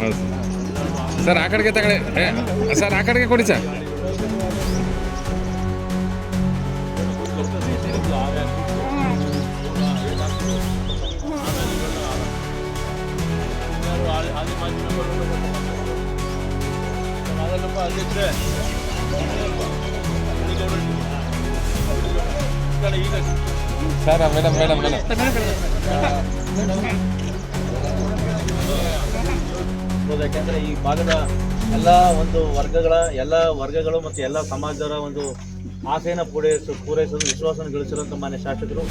ಹೌದು. ಸರ್ ಆ ಕಡೆಗೆ ತಗೊಳ್ಳಿ. ಏ, ಸರ್ ಆ ಕಡೆಗೆ ಕೊಡಿ sir. Sir madam. Madam madam. ಹೌದು, ಯಾಕೆಂದರೆ ಈ ಭಾಗದ ಎಲ್ಲ ಒಂದು ವರ್ಗಗಳ ಎಲ್ಲ ವರ್ಗಗಳು ಮತ್ತು ಎಲ್ಲ ಸಮಾಜದ ಒಂದು ಆಸೆಯನ್ನು ಪೂರೈಸ ಪೂರೈಸಲು ವಿಶ್ವಾಸವನ್ನು ಗಳಿಸಿರುವಂಥ ಮಾನ್ಯ ಶಾಸಕರು.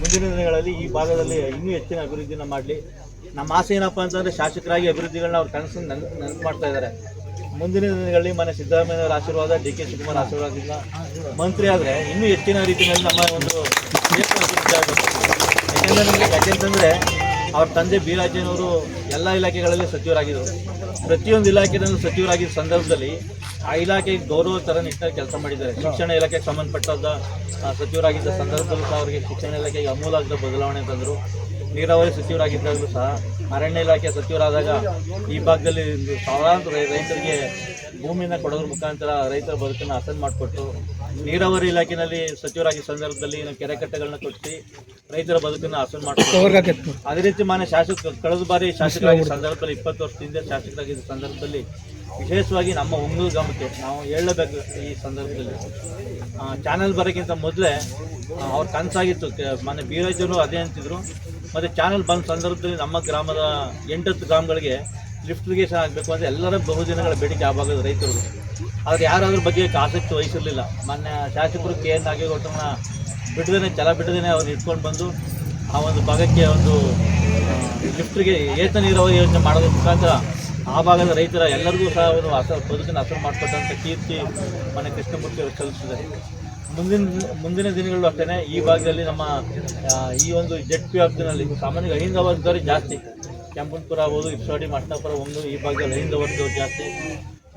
ಮುಂದಿನ ದಿನಗಳಲ್ಲಿ ಈ ಭಾಗದಲ್ಲಿ ಇನ್ನೂ ಹೆಚ್ಚಿನ ಅಭಿವೃದ್ಧಿನ ಮಾಡಲಿ. ನಮ್ಮ ಆಸೆ ಏನಪ್ಪ ಅಂತಂದ್ರೆ ಶಾಸಕರಾಗಿ ಅಭಿವೃದ್ಧಿಗಳನ್ನ ಅವ್ರ ಕನಸನ್ನು ನನ್ ನೆನಪು ಮಾಡ್ತಾ ಇದ್ದಾರೆ ಮುಂದಿನ ದಿನಗಳಲ್ಲಿ ಮನೆ ಸಿದ್ದರಾಮಯ್ಯವರ ಆಶೀರ್ವಾದ ಡಿ ಕೆ ಶಿವಕುಮಾರ್ ಆಶೀರ್ವಾದದಿಂದ ಮಂತ್ರಿ ಆದರೆ ಇನ್ನೂ ಹೆಚ್ಚಿನ ರೀತಿಯಲ್ಲಿ ನಮ್ಮ ಒಂದು ಕ್ಷೇತ್ರ ಅಭಿವೃದ್ಧಿ ಆಗಬೇಕು. ಯಾಕೆಂದರೆ ಅವ್ರ ತಂದೆ ಬಿ ರಾಜಯ್ಯನವರು ಎಲ್ಲ ಇಲಾಖೆಗಳಲ್ಲಿ ಸಚಿವರಾಗಿದ್ದರು. ಪ್ರತಿಯೊಂದು ಇಲಾಖೆಯಲ್ಲೂ ಸಚಿವರಾಗಿದ್ದ ಸಂದರ್ಭದಲ್ಲಿ ಆ ಇಲಾಖೆಗೆ ಗೌರವ ಥರ ನಿಟ್ಟಿನಲ್ಲಿ ಕೆಲಸ ಮಾಡಿದ್ದಾರೆ. ಶಿಕ್ಷಣ ಇಲಾಖೆಗೆ ಸಂಬಂಧಪಟ್ಟದ ಸಚಿವರಾಗಿದ್ದ ಸಂದರ್ಭದಲ್ಲೂ ಸಹ ಅವರಿಗೆ ಶಿಕ್ಷಣ ಇಲಾಖೆಗೆ ಅಮೂಲಾಗ್ರ ಬದಲಾವಣೆ ತಂದರು. ನೀರಾವರಿ ಸಚಿವರಾಗಿದ್ದಾಗಲೂ ಸಹ ಅರಣ್ಯ ಇಲಾಖೆ ಸಚಿವರಾದಾಗ ಈ ಭಾಗದಲ್ಲಿ ಸಾವಿರಾರು ರೈತರಿಗೆ ಭೂಮಿನ ಕೊಡೋದ್ರ ಮುಖಾಂತರ ರೈತರ ಬದುಕನ್ನು ಹಸನ್ ಮಾಡಿಕೊಟ್ಟು ನೀರಾವರಿ ಇಲಾಖೆಯಲ್ಲಿ ಸಚಿವರಾಗಿ ಸಂದರ್ಭದಲ್ಲಿ ಕೆರೆ ಕಟ್ಟೆಗಳನ್ನ ಕೊಟ್ಟು ರೈತರ ಬದುಕನ್ನು ಹಸನ್ ಮಾಡಿಕೊಟ್ಟು ಅದೇ ರೀತಿ ಮಾನ್ಯ ಶಾಸಕ ಕಳೆದ ಬಾರಿ ಶಾಸಕರಾಗಿ ಸಂದರ್ಭದಲ್ಲಿ ಇಪ್ಪತ್ತು ವರ್ಷದಿಂದ ಶಾಸಕರಾಗಿದ್ದ ಸಂದರ್ಭದಲ್ಲಿ ವಿಶೇಷವಾಗಿ ನಮ್ಮ ಒಂಗೂರು ಗ್ರಾಮಕ್ಕೆ ನಾವು ಹೇಳಬೇಕು ಈ ಸಂದರ್ಭದಲ್ಲಿ. ಚಾನಲ್ ಬರೋಕ್ಕಿಂತ ಮೊದಲೇ ಅವ್ರ ಕನಸಾಗಿತ್ತು. ಮಾನ್ಯ ಬೀರಾಜರು ಅದೇ ಅಂತಿದ್ರು. ಮತ್ತು ಚಾನಲ್ ಬಂದ ಸಂದರ್ಭದಲ್ಲಿ ನಮ್ಮ ಗ್ರಾಮದ ಎಂಟತ್ತು ಗ್ರಾಮಗಳಿಗೆ ಲಿಫ್ಟ್ ಇರಿಗೇಷನ್ ಆಗಬೇಕು ಅಂದರೆ ಎಲ್ಲರ ಬಹುದಿನಗಳ ಬೇಡಿಕೆ ಆ ಭಾಗದ ರೈತರು. ಆದರೆ ಯಾರು ಅದ್ರ ಬಗ್ಗೆ ಆಸಕ್ತಿ ವಹಿಸಿರಲಿಲ್ಲ. ಮೊನ್ನೆ ಶಾಸಕರು ಕೆ ಎನ್ ನಾಗೇಗೌಡರನ್ನ ಬಿಡದೇನೆ, ಛಲ ಬಿಡದೇನೆ ಅವ್ರು ಇಟ್ಕೊಂಡು ಬಂದು ಆ ಒಂದು ಭಾಗಕ್ಕೆ ಒಂದು ಲಿಫ್ಟ್ಗೆ ಏತ ನೀರಾವರಿ ಯೋಜನೆ ಮಾಡೋದ್ರ ಮುಖಾಂತರ ಆ ಭಾಗದ ರೈತರ ಎಲ್ಲರಿಗೂ ಸಹ ಒಂದು ಅಸ ಬದುಕನ್ನು ಅಸರ್ ಮಾಡಿಕೊಟ್ಟಂಥ ಕೀರ್ತಿ ಮನೆ ಕೃಷ್ಣಮೂರ್ತಿ ಅವರು ಸಲ್ಲಿಸಿದ್ದಾರೆ. ಮುಂದಿನ ಮುಂದಿನ ದಿನಗಳು ಅಷ್ಟೇ ಈ ಭಾಗದಲ್ಲಿ ನಮ್ಮ ಈ ಒಂದು ಜೆಡ್ ಪಿ ಆಫ್ನಲ್ಲಿ ಸಾಮಾನ್ಯವಾಗಿ ಅಹಿಂದ ದಾರಿ ಜಾಸ್ತಿ ಕೆಂಪನಪುರ ಆಗ್ಬೋದು ಇಪ್ಸವಾಡಿ ಮಟ್ಟಪುರ ಒಂದು, ಈ ಭಾಗದಲ್ಲಿ ಅಹಿಂದ ವರ್ಗದವ್ರು ಜಾಸ್ತಿ.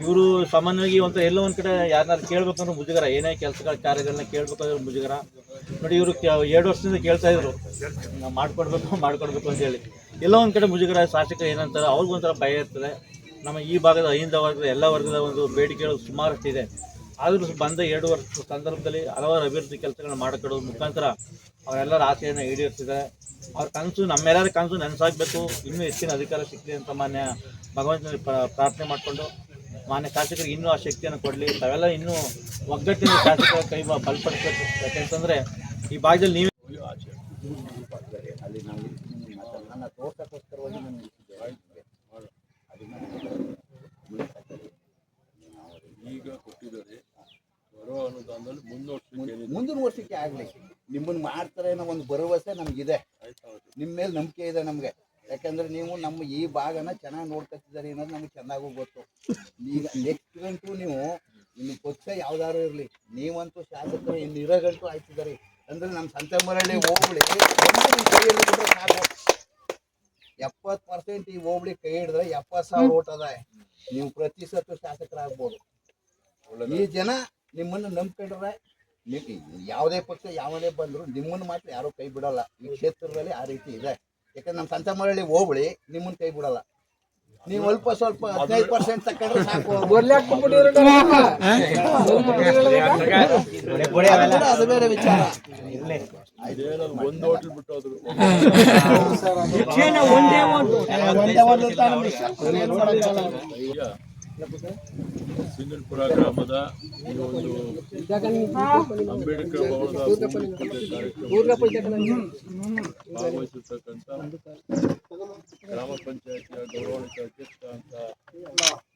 ಇವರು ಸಾಮಾನ್ಯವಾಗಿ ಒಂಥರ ಎಲ್ಲೋ ಒಂದು ಕಡೆ ಯಾರನ್ನಾರು ಕೇಳ್ಬೇಕಂದ್ರೆ ಮುಜುಗರ. ಏನೇ ಕೆಲಸಗಳ ಕಾರ್ಯಗಳನ್ನ ಕೇಳ್ಬೇಕಂದ್ರೆ ಮುಜುಗರ. ನೋಡಿ ಇವರು ಎರಡು ವರ್ಷದಿಂದ ಕೇಳ್ತಾ ಇದ್ರು. ನಾವು ಮಾಡ್ಕೊಡ್ಬೇಕು ಮಾಡ್ಕೊಡ್ಬೇಕು ಅಂತ ಹೇಳಿ. ಎಲ್ಲೋ ಒಂದು ಕಡೆ ಮುಜುಗರ ಶಾಸಕ ಏನಂತಾರೆ ಅವ್ರಿಗೊಂಥರ ಭಯ ಇರ್ತದೆ. ನಮ್ಮ ಈ ಭಾಗದ ಅಹಿಂದ ವರ್ಗದ, ಎಲ್ಲ ವರ್ಗದ ಒಂದು ಬೇಡಿಕೆಗಳು ಸುಮಾರಷ್ಟಿದೆ. ಆದರೂ ಬಂದ ಎರಡು ವರ್ಷದ ಸಂದರ್ಭದಲ್ಲಿ ಹಲವಾರು ಅಭಿವೃದ್ಧಿ ಕೆಲಸಗಳನ್ನ ಮಾಡಿಕೊಡೋದ್ರ ಮುಖಾಂತರ ಅವರೆಲ್ಲರ ಆಸೆಯನ್ನು ಈಡೇರಿಸಿದೆ ಅವ್ರ ಕನಸು ನಮ್ಮೆಲ್ಲರ ಕನಸು ನೆನಸಾಗಬೇಕು ಇನ್ನೂ ಹೆಚ್ಚಿನ ಅಧಿಕಾರ ಸಿಕ್ಕಲಿ ಅಂತ ಮಾನ್ಯ ಭಗವಂತನಲ್ಲಿ ಪ್ರ- ಪ್ರಾರ್ಥನೆ ಮಾಡಿಕೊಂಡು ಮಾನ್ಯ ಶಾಸಕರಿಗೆ ಇನ್ನೂ ಆ ಶಕ್ತಿಯನ್ನು ಕೊಡಲಿ. ತಾವೆಲ್ಲ ಇನ್ನೂ ಒಗ್ಗಟ್ಟಿನ ಶಾಸಕರ ಕೈ ಬಲಪಡಿಸಬೇಕು. ಯಾಕೆಂತಂದರೆ ಈ ಭಾಗದಲ್ಲಿ ನೀವೇ. ಈಗ ಕೊಟ್ಟಿದ್ದಾರೆ. ಬರೋ ಅನುದಾನದಲ್ಲಿ ಮುಂದಿನ ವರ್ಷಕ್ಕೆ ಆಗಲಿ. ನಿಮ್ಮನ್ನು ಮಾಡ್ತಾರೆ ಅನ್ನೋ ಒಂದು ಭರವಸೆ ನಮಗಿದೆ. ನಿಮ್ಮ ಮೇಲೆ ನಂಬಿಕೆ ಇದೆ ನಮಗೆ. ಯಾಕಂದ್ರೆ ನೀವು ನಮ್ಮ ಈ ಭಾಗನ ಚೆನ್ನಾಗಿ ನೋಡ್ಕೊತಿದ್ದಾರೆ ಅನ್ನೋದು ನಮ್ಗೆ ಚೆನ್ನಾಗೂ ಗೊತ್ತು. ಈಗ ನೆಕ್ಸ್ಟ್ ಗಂಟು ನೀವು ನಿಮ್ಗೆ ಪಕ್ಷ ಯಾವ್ದಾದ್ರು ಇರಲಿ, ನೀವಂತೂ ಶಾಸಕರು ಇನ್ನು ಇರೋ ಗಂಟು ಆಯ್ತಿದ್ದಾರೆ. ಅಂದ್ರೆ ನಮ್ಮ ಸಂತಮರಳ್ಳಿ ಹೋಬಳಿ ಕೈಯಲ್ಲಿ ಸಾಕು? ಎಪ್ಪತ್ತು ಪರ್ಸೆಂಟ್ ಈ ಹೋಬಳಿ ಕೈ ಹಿಡಿದ್ರೆ ಎಪ್ಪತ್ತು ಸಾವಿರ ಓಟ್ ಅದ ನೀವು ಪ್ರತಿ ಸತ್ತು ಶಾಸಕರಾಗ್ಬೋದು. ಈ ಜನ ನಿಮ್ಮನ್ನು ನಂಬ್ಕೊಂಡ್ರೆ ಯಾವುದೇ ಪಕ್ಷ ಯಾವುದೇ ಬಂದ್ರು ನಿಮ್ಮನ್ನು ಮಾತ್ರ ಯಾರು ಕೈ ಬಿಡಲ್ಲ. ಈ ಕ್ಷೇತ್ರದಲ್ಲಿ ಆ ರೀತಿ ಇದೆ. ಯಾಕಂದ್ರೆ ನಮ್ಮ ಸಂತಮರಳ್ಳಿ ಹೋಬಳಿ ನಿಮ್ಮನ್ನ ಕೈ ಬಿಡಲ್ಲ. ನೀವು ಅಲ್ಪ ಸ್ವಲ್ಪ ಹದಿನೈದು ಪರ್ಸೆಂಟ್ ತಕೊಂಡ್ರೆ ಸಾಕು. ಅದು ಬೇರೆ ವಿಚಾರ. ಒಂದು ಈಗ ಸಿಂಗಲ್ಪುರ ಗ್ರಾಮದ ಈ ಒಂದು ಅಂಬೇಡ್ಕರ್ ಭವನದ ಭಾಗವಹಿಸಿರ್ತಕ್ಕಂಥ ಗ್ರಾಮ ಪಂಚಾಯತಿಯ ಗೌರವಾನ್ವಿತ ಅಧ್ಯಕ್ಷ ಅಂತ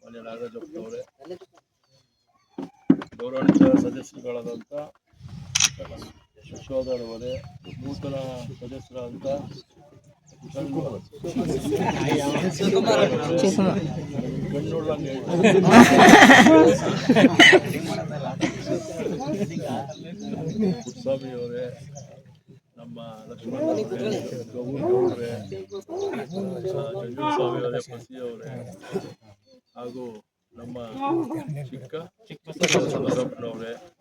ಮಾನ್ಯ ನಾಗರಾಜಪ್ಪ ಅವರೇ. ಗೌರವಾನ್ವಿತ ಸದಸ್ಯರುಗಳಾದಂಥ ಯಶೋಧರವರೇ ನೂತನ ಸದಸ್ಯರಾದಂಥ ಅವರೇ, ನಮ್ಮ ಲಕ್ಷ್ಮಣ ಅವರೇ ಗೌರಿ ಅವರೇ ಸ್ವಾಮಿ ಅವರೇ ಪಸಿ ಅವರೇ ಹಾಗೂ ನಮ್ಮ ಚಿಕ್ಕ ಚಿಕ್ಕಪ್ಪನವರೇ ಶೆಟ್ರೆ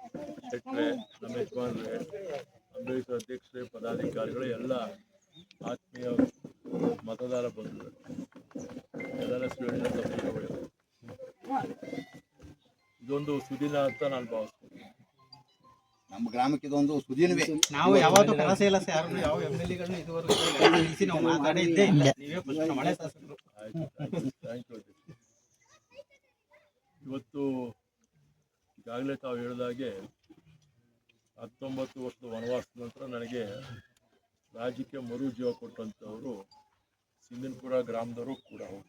ಇದೊಂದು ಸುದಿನ ಅಂತ ನಾನು ಭಾವಿಸ್ತೀನಿ. ನಮ್ಮ ಗ್ರಾಮಕ್ಕೆ ಇದೊಂದು ಸುದಿನವೇ. ನಾವು ಯಾವತ್ತು ಕೆಲಸ ಇಲ್ಲ ಸರ್. ಯಾರು ಯಾವ ಎಂ ಎಲ್ ಎಗಳನ್ನ ಇದುವರೆಗೂ ನಿಲ್ಲಿಸಿ ನಾವು ಮಾತಾಡೇ ಇದ್ದೇ ಇಲ್ಲ. ನೀವೇ ಫಸ್ಟ್ ಮಳೆ ಶಾಸಕರು. ಥ್ಯಾಂಕ್ ಯು ಇವತ್ತು ಈಗಾಗಲೇ ತಾವು ಹೇಳಿದಾಗೆ ಹತ್ತೊಂಬತ್ತು ವರ್ಷದ ವನವಾಸದ ನಂತರ ನನಗೆ ರಾಜ್ಯಕ್ಕೆ ಮರು ಜೀವ ಕೊಟ್ಟಂಥವರು ಸಿಂಗನ್ಪುರ ಗ್ರಾಮದವರು ಕೂಡ ಹೌದು